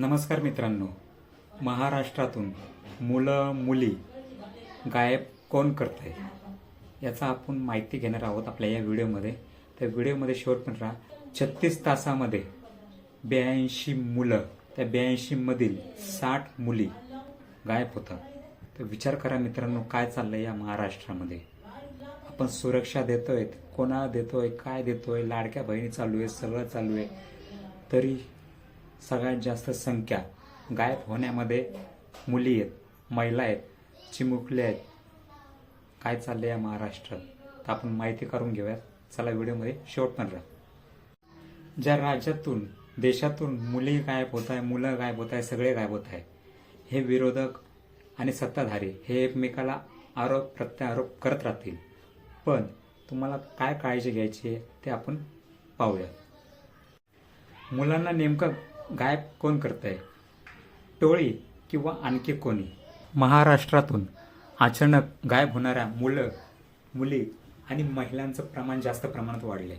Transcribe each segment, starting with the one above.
नमस्कार मित्रांनो. महाराष्ट्रातून मुलं मुली गायब कोण करत आहे याचा आपण माहिती घेणार आहोत आपल्या या व्हिडिओमध्ये. त्या व्हिडिओमध्ये शेवटपर्यंत राहा. छत्तीस तासामध्ये ब्याऐंशी मुलं त्या ब्याऐंशीमधील साठ मुली गायब होतात. तर विचार करा मित्रांनो काय चाललं आहे या महाराष्ट्रामध्ये? आपण सुरक्षा देतोय कोणाला देतोय काय देतोय लाडक्या बहिणी चालू आहे सगळं चालू आहे. तरी सगळ्यात जास्त संख्या गायब होण्यामध्ये मुली आहेत महिला आहेत चिमुकले आहेत. काय चालले या महाराष्ट्रात? तर आपण माहिती करून घेऊयात. चला व्हिडिओमध्ये शेवट पण राहा. ज्या राज्यातून देशातून मुली गायब होत आहे मुलं गायब होत आहे सगळे गायब होत आहे हे विरोधक आणि सत्ताधारी हे एकमेकाला आरोप प्रत्यारोप करत राहतील. पण तुम्हाला काय काळजी घ्यायची आहे ते आपण पाहूया मुलांना नेमकं गायब कोण करतंय? टोळी किंवा आणखी कोणी? महाराष्ट्रातून अचानक गायब होणाऱ्या मुलं मुली आणि महिलांचं प्रमाण जास्त प्रमाणात वाढले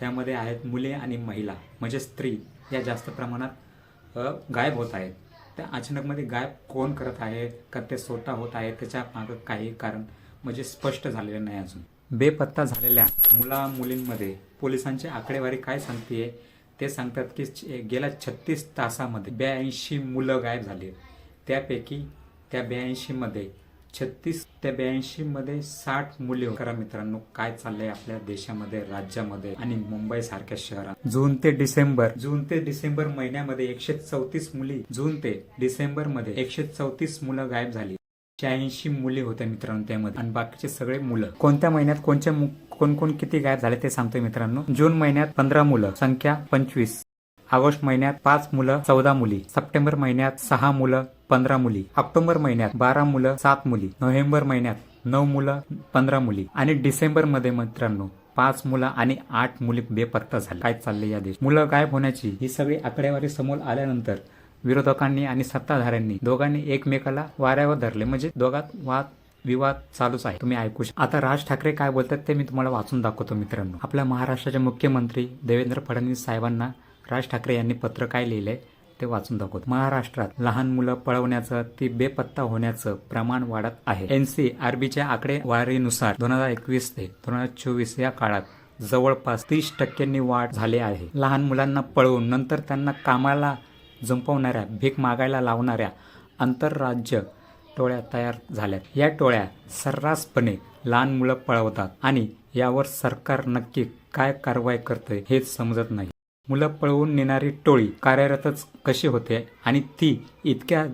त्यामध्ये आहेत मुले आणि महिला म्हणजे स्त्री या जास्त प्रमाणात गायब होत आहेत. त्या अचानकमध्ये गायब कोण करत आहे का ते स्वतः होत आहे त्याच्या मागं काही कारण म्हणजे स्पष्ट झालेलं नाही अजून. बेपत्ता झालेल्या मुला मुलींमध्ये पोलिसांची आकडेवारी काय सांगतेय? ते सांगतात की गेल्या छत्तीस तासामध्ये ब्याऐंशी मुलं गायब झाली त्यापैकी त्या ब्याऐंशीमध्ये छत्तीस त्या ब्याऐंशीमध्ये साठ मुले करा मित्रांनो काय चाललंय आपल्या देशामध्ये राज्यामध्ये आणि मुंबई सारख्या शहरात? जून ते डिसेंबर जून ते डिसेंबर महिन्यामध्ये एकशे चौतीस मुली जून ते डिसेंबरमध्ये एकशे चौतीस मुलं गायब झाली. शहाऐंशी मुली होत्या मित्रांनो त्यामध्ये. आणि बाकीचे सगळे मुलं. कोणत्या महिन्यात कोणत्या मु- कोण कोण किती गायब झाले ते सांगतोय मित्रांनो. जून महिन्यात पंधरा मुलं संख्या पंचवीस. ऑगस्ट महिन्यात पाच मुलं चौदा मुली. सप्टेंबर महिन्यात सहा मुलं पंधरा मुली. ऑक्टोबर महिन्यात बारा मुलं सात मुली. नोव्हेंबर महिन्यात नऊ मुलं पंधरा मुली. आणि डिसेंबरमध्ये मित्रांनो पाच मुलं आणि आठ मुली बेपत्ता झाले. काय चालले या देश? मुलं गायब होण्याची ही सगळी आकडेवारी समोर आल्यानंतर विरोधकांनी आणि सत्ताधाऱ्यांनी दोघांनी एकमेकाला वाऱ्यावर धरले. म्हणजे दोघात वाद विवाद चालूच आहे. तुम्ही ऐकू शकता आता राज ठाकरे काय बोलतात ते मी तुम्हाला वाचून दाखवतो मित्रांनो. आपल्या महाराष्ट्राचे मुख्यमंत्री देवेंद्र फडणवीस साहेबांना राज ठाकरे यांनी पत्र काय लिहिलंय ते वाचून दाखवतो. महाराष्ट्रात लहान मुलं पळवण्याचं ती बेपत्ता होण्याचं प्रमाण वाढत आहे. एनसीआरबीच्या आकडेवारीनुसार दोन हजार एकवीस ते दोन हजार चोवीस या काळात जवळपास तीस टक्क्यांनी वाढ झाली आहे. लहान मुलांना पळवून नंतर त्यांना कामाला जुंपवणाऱ्या भीक मागायला लावणाऱ्या आंतरराज्य टोळ्या तयार झाल्यात. या टोळ्या सर्रासपणे लहान मुलं पळवतात आणि यावर सरकार नक्की काय कारवाई करते हेच समजत नाही. मुलं पळवून नेणारी टोळी कार्यरतच कशी होते आणि ती इतक्या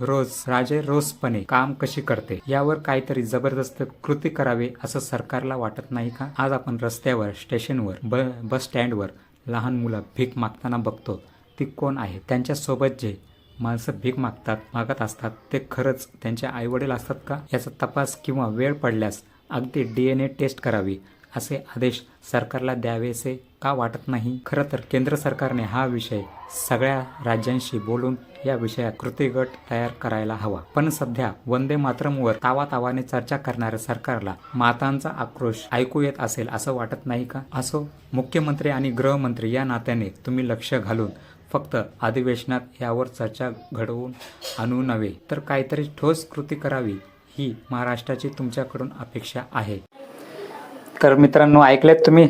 रोज राजे रोजपणे काम कशी करते यावर काहीतरी जबरदस्त कृती करावी असं सरकारला वाटत नाही का? आज आपण रस्त्यावर स्टेशनवर ब बस स्टँडवर लहान मुलं भीक मागताना बघतो. ती कोण आहे? त्यांच्यासोबत जे माणसं भीक मागतात मागत असतात ते खरंच त्यांचे आईवडील असतात का? याचा तपास किंवा वेळ पडल्यास अगदी डी एन ए टेस्ट करावी असे आदेश सरकारला द्यावेसे का वाटत नाही? खरं तर केंद्र सरकारने हा विषय सगळ्या राज्यांशी बोलून या विषयात कृती गट तयार करायला हवा. पण सध्या वंदे मातरमवर तावा तावाने चर्चा करणाऱ्या सरकारला मातांचा आक्रोश ऐकू येत असेल असं वाटत नाही का? असो मुख्यमंत्री आणि गृहमंत्री या नात्याने तुम्ही लक्ष घालून फक्त अधिवेशनात यावर चर्चा घडवून आणू नव्हे तर काहीतरी ठोस कृती करावी ही महाराष्ट्राची तुमच्याकडून अपेक्षा आहे. तर मित्रांनो ऐकलेत तुम्ही?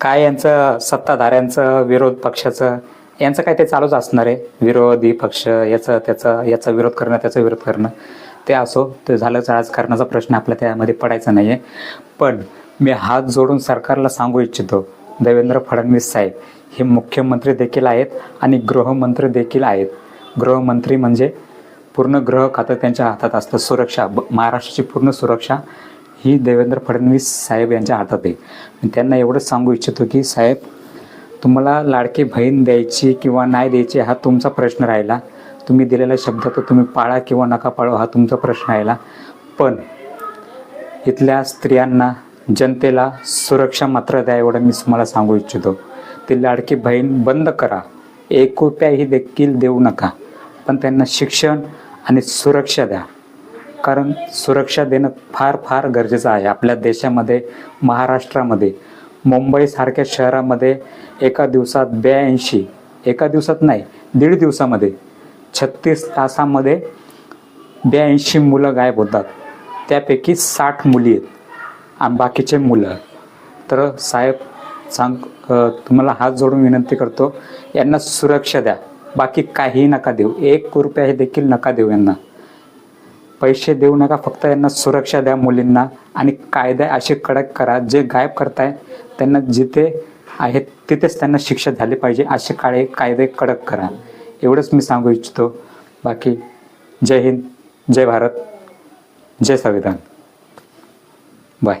काय यांचं सत्ताधाऱ्यांचं विरोध पक्षाचं यांचं काय ते चालूच असणार आहे? विरोधी पक्ष याचं त्याचं याचा विरोध करणं त्याचा विरोध करणं ते असो ते झालंच राजकारणाचा प्रश्न आपल्या त्यामध्ये पडायचा नाही आहे पण मी हात जोडून सरकारला सांगू इच्छितो देवेंद्र फडणवीस साहेब हे मुख्यमंत्री देखील आहेत आणि गृहमंत्री देखील आहेत. गृहमंत्री म्हणजे पूर्ण गृह खातं त्यांच्या हातात असतं. सुरक्षा ब- महाराष्ट्राची पूर्ण सुरक्षा ही देवेंद्र फडणवीस साहेब यांच्या हातात आहे. मी त्यांना एवढंच सांगू इच्छितो की साहेब तुम्हाला लाडकी बहीण द्यायची किंवा नाही द्यायची हा तुमचा प्रश्न राहिला. तुम्ही दिलेला शब्द तर तुम्ही पाळा किंवा नका पाळा हा तुमचा प्रश्न राहिला. पण इथल्या स्त्रियांना जनतेला सुरक्षा मात्र द्या एवढं मी तुम्हाला सांगू इच्छितो. ती लाडकी बहीण बंद करा. एक रुपयाही देखील देऊ नका. पण त्यांना शिक्षण आणि सुरक्षा द्या. कारण सुरक्षा देणं फार फार गरजेचं आहे आपल्या देशामध्ये महाराष्ट्रामध्ये. मुंबईसारख्या शहरामध्ये एका दिवसात ब्याऐंशी एका दिवसात नाही दीड दिवसामध्ये छत्तीस तासामध्ये ब्याऐंशी मुलं गायब होतात. त्यापैकी साठ मुली आहेत. बाकीचे मुलं. तर साहेब सांग तुम्हाला हात जोडून विनंती करतो यांना सुरक्षा द्या. बाकी काही नका देऊ. एक रुपया हे देखील नका देऊ यांना. पैसे देऊ नका फक्त यांना सुरक्षा द्या मुलींना. आणि कायदे असे कडक करा. जे गायब करताय त्यांना जिथे आहेत तिथेच त्यांना शिक्षा झाली पाहिजे. असे काळे कायदे कडक करा. एवढंच मी सांगू इच्छितो. बाकी जय हिंद जय भारत जय संविधान. बाय.